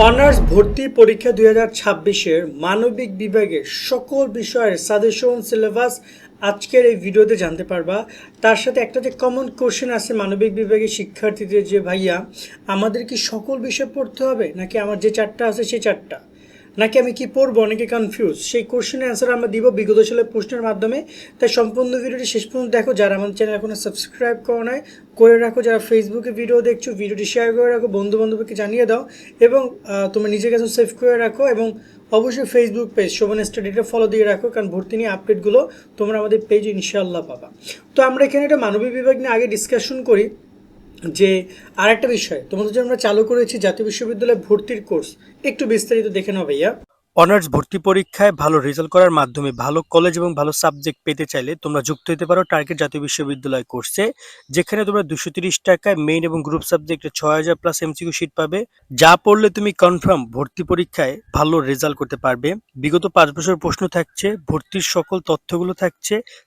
Honours ভর্তি পরীক্ষা দুই হাজার ছাব্বিশের মানবিক বিভাগের সকল বিষয়ের সাজেশন, সিলেবাস আজকের এই ভিডিওতে জানতে পারবা। তার সাথে একটা যে কমন কোশ্চেন আছে মানবিক বিভাগের শিক্ষার্থীদের, যে ভাইয়া, আমাদের কি সকল বিষয় পড়তে হবে? নাকি আমার যে চারটা আছে সেই চারটা? নাকি আমি কি পড়ব? অনেকে কনফিউজ সেই কোশ্চেনের অ্যান্সার আমরা দিব বিগত সালের প্রশ্নের মাধ্যমে। তাই সম্পূর্ণ ভিডিওটি শেষ পর্যন্ত দেখো। যারা আমাদের চ্যানেল এখনও সাবস্ক্রাইব করো নয় করে রাখো। যারা ফেসবুকে ভিডিও দেখছ ভিডিওটি শেয়ার করে রাখো। বন্ধু বান্ধবকে জানিয়ে দাও। এবং তোমার নিজের কাছে সেভ করে রাখো এবং অবশ্যই ফেসবুক পেজ শোভন স্টাডিটা ফলো দিয়ে রাখো। কারণ ভর্তি নিয়ে আপডেটগুলো তোমরা আমাদের পেজ ইনশাল্লাহ পাবা। তো আমরা এখানে একটা মানবিক বিভাগ নিয়ে আগে ডিসকাশন করি। যে আরেকটা বিষয়, তোমাদের জন্য আমরা চালু করেছি জাতীয় বিশ্ববিদ্যালয়ে ভর্তির কোর্স। একটু বিস্তারিত দেখে নাও ভাইয়া। অনার্স ভর্তি পরীক্ষায় ভালো রেজাল্ট করার মাধ্যমে ভালো কলেজ এবং ভালো সাবজেক্ট পেতে চাইলে তোমরা যুক্ত হতে পারো টার্গেট জাতীয় বিশ্ববিদ্যালয় কোর্সে যেখানে তোমরা দুশো তিরিশ টাকায় মেইন এবং গ্রুপ সাবজেক্টে ছয় হাজার প্লাস এমসিকিউ শিট পাবে। যা পড়লে তুমি কনফার্ম ভর্তি পরীক্ষায় ভালো রেজাল্ট করতে পারবে। বিগত পাঁচ বছর প্রশ্ন থাকছে, ভর্তির সকল তথ্যগুলো থাকছে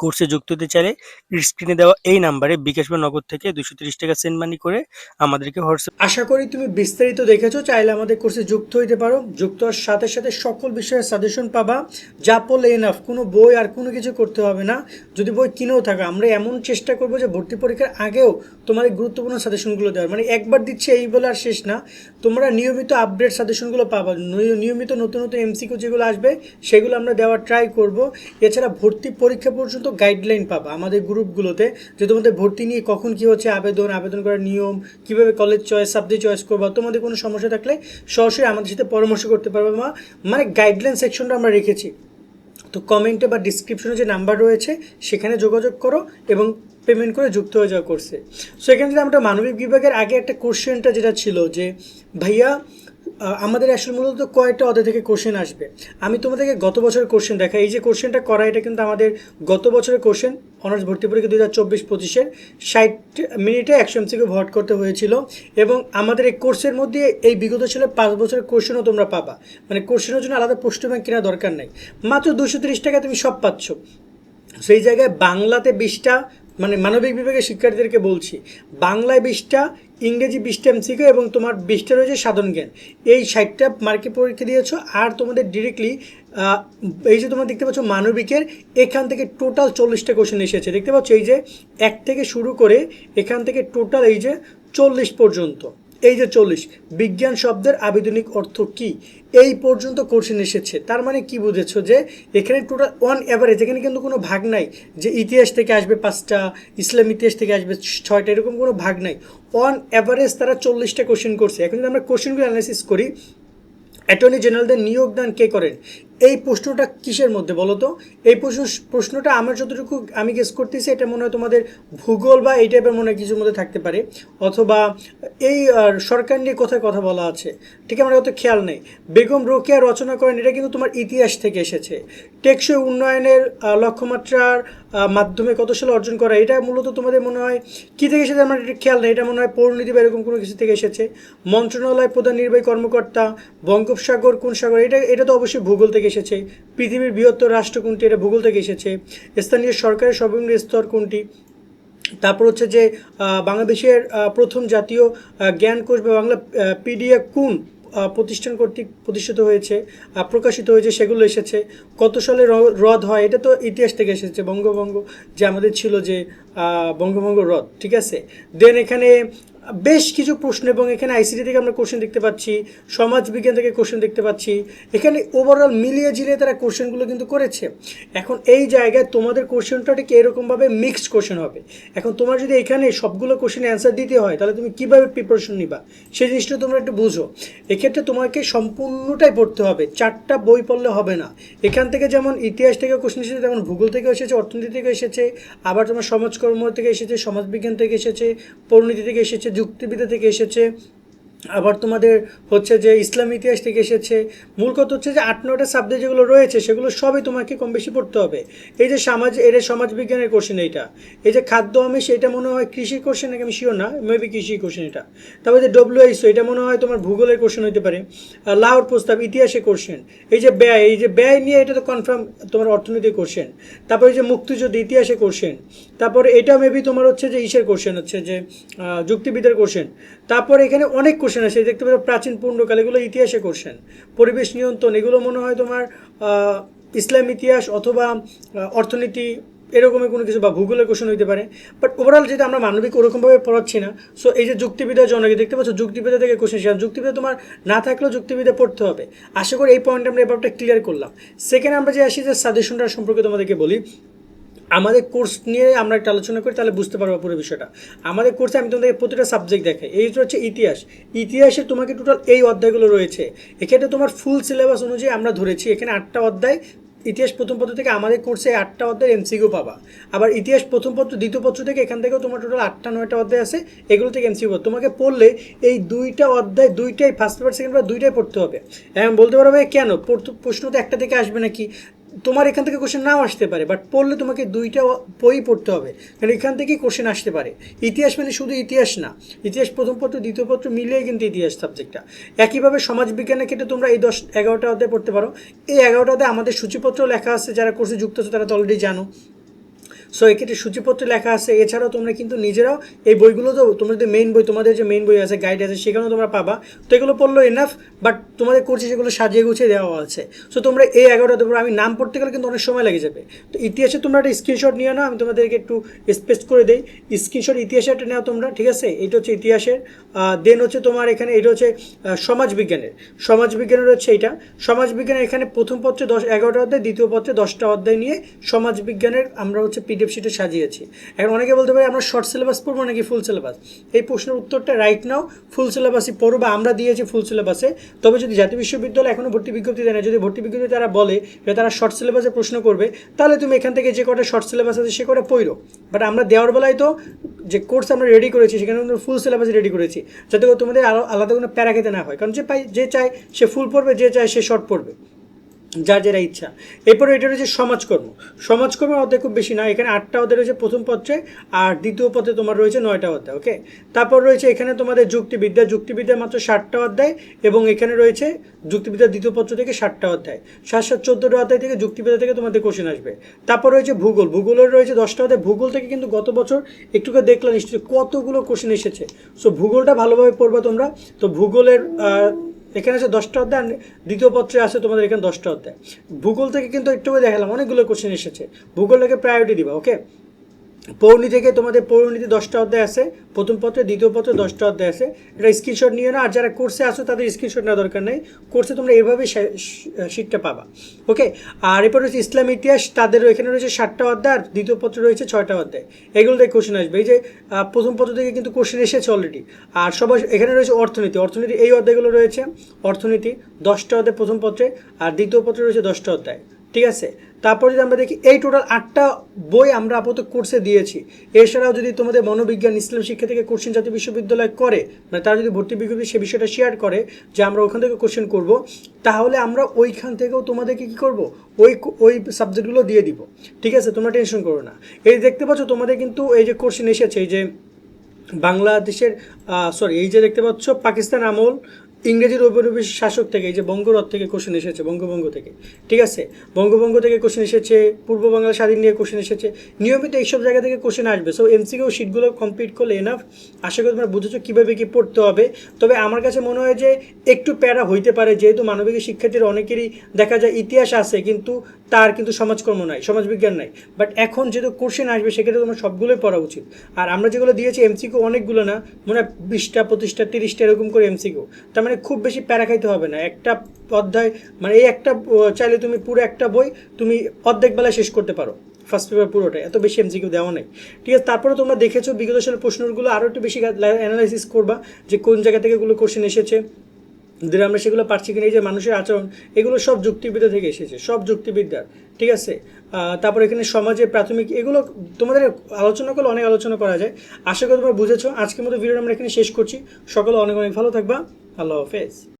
কোর্সে যুক্ত হতে চাইলে স্ক্রিনে দেওয়া এই নাম্বারে বিকাশ বা নগদ থেকে দুশো তিরিশ টাকা সেন্ড মানি করে আমাদেরকে হোয়াটসঅ্যাপ আশা করি তুমি বিস্তারিত দেখেছ, চাইলে আমাদের কোর্সে যুক্ত হইতে পারো। যুক্ত হওয়ার সাথে সাথে সকল বিষয়ে সাজেশন পাবা। যা পড়লে এনাফ কোনো বই আর কোনো কিছু করতে হবে না। যদি বই কিনেও থাকো, আমরা এমন চেষ্টা করব যে ভর্তি পরীক্ষার আগেও তোমাদের গুরুত্বপূর্ণ সাজেশনগুলো দেওয়ার। মানে একবার দিচ্ছে এই বলে আর শেষ না। তোমরা নিয়মিত আপডেট সাজেশনগুলো পাবা। নিয়মিত নতুন নতুন এমসিকিউ যেগুলো আসবে, সেগুলো আমরা দেওয়ার ট্রাই করব। এছাড়া ভর্তি পরীক্ষা পর্যন্ত গাইডলাইন পাবা। আমাদের গ্রুপগুলোতে যে তোমাদের ভর্তি নিয়ে কখন কী হচ্ছে, আবেদন আবেদন করার নিয়ম, কীভাবে কলেজ চয়েস সাবজেক্ট চয়েস করবা, তোমাদের কোনো সমস্যা থাকলে সরাসরি আমাদের সাথে পরামর্শ করতে পারবে মা। মানে গাইডলাইন সেকশনটা আমরা রেখেছি। তো কমেন্টে বা ডিসক্রিপশনে যে নাম্বার রয়েছে, সেখানে যোগাযোগ করো এবং পেমেন্ট করে যুক্ত হয়ে যাওয়া করছে সো এখানে আমরা মানবিক বিভাগের আগে একটা কোশ্চেনটা যেটা ছিল যে, ভাইয়া আমাদের আসলে মূলত কয়েকটা অধ্যায় থেকে কোশ্চেন আসবে। আমি তোমাদেরকে গত বছরের কোশ্চেন দেখা এই যে কোশ্চেনটা করা, এটা কিন্তু আমাদের গত বছরের কোশ্চেন অনার্স ভর্তি পরীক্ষা দু হাজার চব্বিশ পঁচিশের ষাট মিনিটে একশো এমসিকে ভোট করতে হয়েছিল এবং আমাদের এই কোর্সের মধ্যে এই বিগত সালের পাঁচ বছরের কোশ্চেনও তোমরা পাবা। মানে কোশ্চেনের জন্য আলাদা পোস্ট ব্যাংক কেনার দরকার নাই। মাত্র দুশো তিরিশ টাকা তুমি সব পাচ্ছ। সেই জায়গায় বাংলাতে বিশটা মানে মানবিক বিভাগের শিক্ষার্থীদেরকে বলছি, বাংলায় বিশটা, ইংরেজি বিশটা এমসিকিউ এবং তোমার বিশটা রয়েছে সাধারণ জ্ঞান। এই ষাটটা মার্কে পরীক্ষা দিয়েছ আর তোমাদের ডিরেক্টলি এই যে তোমরা দেখতে পাচ্ছ মানবিকের, এখান থেকে টোটাল চল্লিশটা কোশ্চেন এসেছে। দেখতে পাচ্ছ এই যে এক থেকে শুরু করে এখান থেকে টোটাল এই যে চল্লিশ পর্যন্ত। এই যে চল্লিশ, বিজ্ঞান শব্দের আবেদনিক অর্থ কি? এই পর্যন্ত কোশ্চেন এসেছে। তার মানে কি বুঝেছ যে, এখানে টোটাল অন অ্যাভারেজ এখানে কিন্তু কোনো ভাগ নাই যে ইতিহাস থেকে আসবে পাঁচটা, ইসলাম ইতিহাস থেকে আসবে ছয়টা, এরকম কোনো ভাগ নাই। অন অ্যাভারেজ তারা চল্লিশটা কোশ্চেন করছে। এখন যদি আমরা কোশ্চেনগুলো অ্যানালাইসিস করি অ্যাটর্নি জেনারেলদের নিয়োগদান কে করেন? এই প্রশ্নটা কিসের মধ্যে বলো তো? এই প্রশ্ন, প্রশ্নটা আমার যতটুকু আমি গেস করতেছি, এটা মনে হয় তোমাদের ভূগোল বা এই টাইপের মনে হয় কিছুর মধ্যে থাকতে পারে। অথবা এই সরকার নিয়ে কোথায় কথা বলা আছে, ঠিক আমার অত খেয়াল নেই। বেগম রোকেয়া রচনা করেন, এটা কিন্তু তোমার ইতিহাস থেকে এসেছে। টেকসই উন্নয়নের লক্ষ্যমাত্রার মাধ্যমে কত সালে অর্জন করা, এটা মূলত তোমাদের মনে হয় কী থেকে এসেছে আমার এটা খেয়াল নেই, এটা মনে হয় পৌরনীতি বা এরকম কোনো কিছু থেকে এসেছে। মন্ত্রণালয় প্রধান নির্বাহী কর্মকর্তা, বঙ্গোপসাগর কোন সাগর, এটা এটা তো অবশ্যই ভূগোল থেকে এসেছে। পৃথিবীর বৃহত্তর রাষ্ট্র কোনটি এটা ভূগোল থেকে এসেছে। স্থানীয় সরকারের সর্বনিম্ন স্তর কোনটি? তারপর হচ্ছে যে বাংলাদেশের প্রথম জাতীয় জ্ঞানকোষ বা বাংলা পিডিএ কোন প্রতিষ্ঠান কর্তৃক প্রতিষ্ঠিত হয়েছে প্রকাশিত হয়েছে সেগুলো এসেছে। কত সালে হ্রদ হয় এটা তো ইতিহাস থেকে এসেছে, বঙ্গভঙ্গ যে আমাদের ছিল যে বঙ্গভঙ্গ হ্রদ ঠিক আছে? দেন এখানে বেশ কিছু প্রশ্ন এবং এখানে আইসিটি থেকে আমরা কোশ্চেন দেখতে পাচ্ছি, সমাজ বিজ্ঞান থেকে কোশ্চেন দেখতে পাচ্ছি। এখানে ওভারঅল মিলিয়ে ঝিলিয়ে তারা কোশ্চেনগুলো কিন্তু করেছে। এখন এই জায়গায় তোমাদের কোশ্চেনটা ঠিক এরকমভাবে মিক্সড কোশ্চেন হবে। এখন তোমার যদি এখানে সবগুলো কোশ্চেন অ্যান্সার দিতে হয়, তাহলে তুমি কীভাবে প্রিপারেশন নিবা? সেই জিনিসটা তোমরা একটু বুঝো। এক্ষেত্রে তোমাকে সম্পূর্ণটাই পড়তে হবে। চারটা বই পড়লে হবে না। এখান থেকে যেমন ইতিহাস থেকে কোশ্চেন এসেছে, তেমন ভূগোল থেকে এসেছে, অর্থনীতি থেকে এসেছে, আবার তোমার সমাজকর্ম থেকে এসেছে সমাজবিজ্ঞান থেকে এসেছে, পরিণীতি থেকে এসেছে যুক্তিবিদ্যা থেকে এসেছে। আবার তোমাদের হচ্ছে যে ইসলাম ইতিহাস থেকে এসেছে। মূল কথা হচ্ছে যে আট নটা সাবজেক্ট যেগুলো রয়েছে, সেগুলো সবই তোমাকে কম বেশি পড়তে হবে। এই যে সমাজ এটা সমাজ বিজ্ঞানের কোশ্চেন এইটা, এই যে খাদ্য আমিষ এটা মনে হয় কৃষি কোশ্চেন নাকি আমি শিওর না মেবি কৃষি কোশ্চেন এটা। তারপরে যে ডব্লিউআইসো এটা মনে হয় তোমার ভূগোলের কোশ্চেন হতে পারে লাহোর প্রস্তাব ইতিহাসে কোশ্চেন এই যে ব্যয়, এই যে ব্যয় নিয়ে এটা তো কনফার্ম তোমার অর্থনৈতিক কোশ্চেন তারপরে যে মুক্তিযুদ্ধ ইতিহাসে কোশ্চেন তারপরে এটা মেবি তোমার হচ্ছে যে ইসের কোশ্চেন হচ্ছে যে যুক্তিবিদের কোশ্চেন তারপর এখানে অনেক কোশ্চেন আছে দেখতে পাচ্ছ প্রাচীন পূর্ণকাল এগুলো ইতিহাসে কোশ্চেন পরিবেশ নিয়ন্ত্রণ, এগুলো মনে হয় তোমার ইসলাম ইতিহাস অথবা অর্থনীতি, এরকমই কোনো কিছু বা ভূগোলের কোশ্চেন হইতে পারে। বাট ওভারঅল যেটা আমরা মানবিক ওরকমভাবে পড়াচ্ছি না সো এই যে যুক্তিবিদ্যা জনকে দেখতে পাচ্ছ যুক্তিবিদ্যা থেকে কোশ্চেন শিখা যুক্তিবিদ্যা তোমার না থাকলেও যুক্তিবিদ্যা পড়তে হবে। আশা করি এই পয়েন্ট আমরা এবারটা ক্লিয়ার করলাম। সেকেন্ড আমরা যে আসি যে সাজেশনটা সম্পর্কে তোমাদেরকে বলি আমাদের কোর্স নিয়ে আমরা একটা আলোচনা করি, তাহলে বুঝতে পারব পুরো বিষয়টা। আমাদের কোর্সে আমি তোমাদেরকে প্রতিটা সাবজেক্ট দেখাই। এই হচ্ছে ইতিহাস। ইতিহাসে তোমাকে টোটাল এই অধ্যায়গুলো রয়েছে। এক্ষেত্রে তোমার ফুল সিলেবাস অনুযায়ী আমরা ধরেছি, এখানে আটটা অধ্যায়। ইতিহাস প্রথম পত্র থেকে আমাদের কোর্সে আটটা অধ্যায় এমসিকিউ পাবা। আবার ইতিহাস প্রথম পত্র, দ্বিতীয় পত্র থেকে এখান থেকেও তোমার টোটাল আটটা, নয়টা অধ্যায় আছে, এগুলো থেকে এমসিকিউ তোমাকে পড়লে এই দুইটা অধ্যায়, দুইটাই ফার্স্ট পেপার সেকেন্ড পেপার দুইটাই পড়তে হবে। এখন বলতে পারবে কেন? প্রশ্ন তো একটা থেকে আসবে নাকি? তোমার এখান থেকে কোশ্চেন নাও আসতে পারে বাট পড়লে তোমাকে দুইটা বই পড়তে হবে। কারণ এখান থেকেই কোশ্চেন আসতে পারে। ইতিহাস মানে শুধু ইতিহাস না, ইতিহাস প্রথম পত্র, দ্বিতীয় পত্র মিলিয়ে কিন্তু ইতিহাস সাবজেক্টটা একইভাবে সমাজবিজ্ঞানের ক্ষেত্রে তোমরা এই দশ, এগারোটা অধ্যায় পড়তে পারো। এই এগারোটা অধ্যায় আমাদের সূচিপত্র লেখা আছে, যারা কোর্সে যুক্ত আছে তারা তো অলরেডি জানো। সো এক্ষেত্রে সূচিপত্রে লেখা আছে, এছাড়াও তোমরা কিন্তু নিজেরাও এই বইগুলো তো, তোমাদের মেইন বই, তোমাদের যে মেইন বই আছে গাইড আছে, সেখানেও তোমরা পাবা। তো এগুলো পড়ল এনাফ বাট তোমাদের কোর্সে সেগুলো সাজিয়ে গুছিয়ে দেওয়া আছে। সো তোমরা এই এগারোটা দেবো আমি নাম পড়তে গেলে কিন্তু অনেক সময় লেগে যাবে। তো ইতিহাসে তোমরা একটা স্ক্রিনশট নিয়ে নাও, আমি তোমাদেরকে একটু স্পেস করে দেই। স্ক্রিনশট ইতিহাসে একটা নাও তোমরা, ঠিক আছে? এটা হচ্ছে ইতিহাসের দেন হচ্ছে তোমার এখানে, এটা হচ্ছে সমাজবিজ্ঞানের। সমাজবিজ্ঞানের হচ্ছে এটা সমাজবিজ্ঞানের এখানে প্রথম পত্রে দশ, এগারোটা অধ্যায়, দ্বিতীয় পত্রে দশটা অধ্যায় নিয়ে সমাজবিজ্ঞানের আমরা হচ্ছে পিডিএফ শিটে সাজিয়েছি। এখন অনেকে বলতে পারে আমরা শর্ট সিলেবাস পড়ব নাকি ফুল সিলেবাস এই প্রশ্নের উত্তরটা রাইট নাও ফুল সিলেবাসই পড়ো বা আমরা দিয়েছি ফুল সিলেবাসে তবে যদি জাতীয় বিশ্ববিদ্যালয় এখনও ভর্তি বিজ্ঞপ্তি দেয় না, যদি ভর্তি বিজ্ঞপ্তি তারা বলে যে তারা শর্ট সিলেবাসে প্রশ্ন করবে, তাহলে তুমি এখান থেকে যে কটা শর্ট সিলেবাস আছে সে কটা পড়ো। বাট আমরা দেওয়ার বেলায় তো যে কোর্স আমরা রেডি করেছি, সেখানে আমরা ফুল সিলেবাস রেডি করেছি। যাতে তোমাদের আলাদা কোনো প্যারা খেতে না হয়। কারণ যে পাই যে চায়, সে ফুল পড়বে, যে চায়, সে শর্ট পড়বে। যার যেটা ইচ্ছা। এরপরে এটা রয়েছে সমাজকর্ম। সমাজকর্মের অধ্যায় খুব বেশি না, এখানে আটটা অধ্যায় রয়েছে, প্রথম পত্রে আর দ্বিতীয় পত্রে তোমার রয়েছে নয়টা অধ্যায় ওকে তারপর রয়েছে এখানে তোমাদের যুক্তিবিদ্যা যুক্তিবিদ্যা মাত্র ষাটটা অধ্যায়, এবং এখানে রয়েছে যুক্তিবিদ্যার দ্বিতীয় পত্র থেকে ষাটটা অধ্যায়। সাত সাত চোদ্দোটা অধ্যায় থেকে যুক্তিবিদ্যা থেকে তোমাদের কোশ্চেন আসবে। তারপর রয়েছে ভূগোল। ভূগোলের রয়েছে দশটা অধ্যায়। ভূগোল থেকে কিন্তু গত বছর একটু করে দেখলাম, নিশ্চয়ই কতগুলো কোশ্চেন এসেছে। সো ভূগোলটা ভালোভাবে পড়বা তোমরা। তো ভূগোলের এখানে আছে দশটা অধ্যায় দ্বিতীয় পত্রে আছে তোমাদের এখানে দশটা অধ্যায়। ভূগোল থেকে কিন্তু একটু দেখালাম, অনেকগুলো কোশ্চেন এসেছে। ভূগোলটাকে প্রায়োরিটি দিবা ওকে পৌর্ণি থেকে তোমাদের পৌর্ণিতে দশটা অধ্যায় আছে, প্রথম পত্রে, দ্বিতীয় পত্রে দশটা অধ্যায় আছে। এটা স্ক্রিনশট নিয়ে না, আর যারা কোর্সে আসো তাদের স্ক্রিনশট নেওয়া দরকার নেই। কোর্সে তোমরা এভাবেই শিটটা পাবা। ওকে আর এরপর রয়েছে ইসলাম ইতিহাস, তাদের এখানে রয়েছে ষাটটা অধ্যায়, আর দ্বিতীয় পত্রে রয়েছে ছয়টা অধ্যায়। এগুলো থেকে কোশ্চেন আসবে। এই যে প্রথম পত্র থেকে কিন্তু কোশ্চেন এসেছে অলরেডি আর সবাই এখানে রয়েছে অর্থনীতি। অর্থনীতি, এই অধ্যায়গুলো রয়েছে। অর্থনীতি, দশটা অধ্যায় প্রথম পত্রে, আর দ্বিতীয় পত্রে রয়েছে দশটা অধ্যায়। ঠিক আছে? তারপর যদি আমরা দেখি, এই টোটাল আটটা বই আমরা আপাতত কোর্সে দিয়েছি। এছাড়াও যদি তোমাদের মনোবিজ্ঞান, ইসলাম শিক্ষা থেকে কোশ্চেন জাতীয় বিশ্ববিদ্যালয় করে মানে তারা যদি ভর্তি বিজ্ঞপ্তি সে বিষয়টা শেয়ার করে যে আমরা ওখান থেকে কোশ্চেন করব, তাহলে আমরা ওইখান থেকেও তোমাদেরকে কি করব? ওই ওই সাবজেক্টগুলো দিয়ে দিব। ঠিক আছে? তোমরা টেনশন করো না। এই দেখতে পাচ্ছ, তোমাদের কিন্তু এই যে কোশ্চেন এসেছে, এই যে বাংলাদেশের সরি এই যে দেখতে পাচ্ছ, পাকিস্তান আমল ইংরেজির ঔপনিবেশিক শাসক থেকে, এই যে বঙ্গরথ থেকে কোশ্চেন এসেছে, বঙ্গভঙ্গ থেকে, ঠিক আছে? বঙ্গভঙ্গ থেকে কোশ্চেন এসেছে, পূর্ব বাংলা স্বাধীন নিয়ে কোশ্চেন এসেছে, নিয়মিত এইসব জায়গা থেকে কোশ্চেন আসবে। সো এমসিকিউ শিটগুলো কমপ্লিট করলে এনাফ আশা করি তোমরা বুঝেছ কীভাবে কী পড়তে হবে। তবে আমার কাছে মনে হয় যে একটু প্যারা হইতে পারে, যেহেতু মানবিক শিক্ষার্থীর অনেকেরই দেখা যায় ইতিহাস আছে, কিন্তু তার কিন্তু সমাজকর্ম নাই, সমাজবিজ্ঞান নাই। বাট এখন যেহেতু কোশ্চেন আসবে, সেক্ষেত্রে তোমার সবগুলোই পড়া উচিত। আর আমরা যেগুলো দিয়েছি এমসিকিউ অনেকগুলো না, মনে হয় বিশটা, পঁচিশটা, তিরিশটা এরকম করে এমসিকিউ তার মানে খুব বেশি প্যারা খাইতে হবে না। একটা অধ্যায় মানে এই একটা চাইলে তুমি পুরো একটা বই তুমি অর্ধেক বেলায় শেষ করতে পারো। ফার্স্ট পেপার পুরোটাই, এত বেশি এমসিকিউ দেওয়া নেই। ঠিক আছে, তারপরে তোমরা দেখেছ, বিগত সালের প্রশ্নগুলো আরও একটু বেশি অ্যানালাইসিস করবা, যে কোন জায়গা থেকে এগুলো কোশ্চেন এসেছে। দিলে আমরা সেগুলো পারছি কিনা, এই যে মানুষের আচরণ, এগুলো সব যুক্তিবিদ্যা থেকে এসেছে, সব যুক্তিবিদ্যার, ঠিক আছে? তারপর এখানে সমাজে প্রাথমিক, এগুলো তোমাদের আলোচনা করলে অনেক আলোচনা করা যায়। আশা করি তোমরা বুঝেছ। আজকের মতো ভিডিও আমরা এখানে শেষ করছি। সকলে অনেক অনেক ভালো থাকবা। আল্লাহ হাফেজ।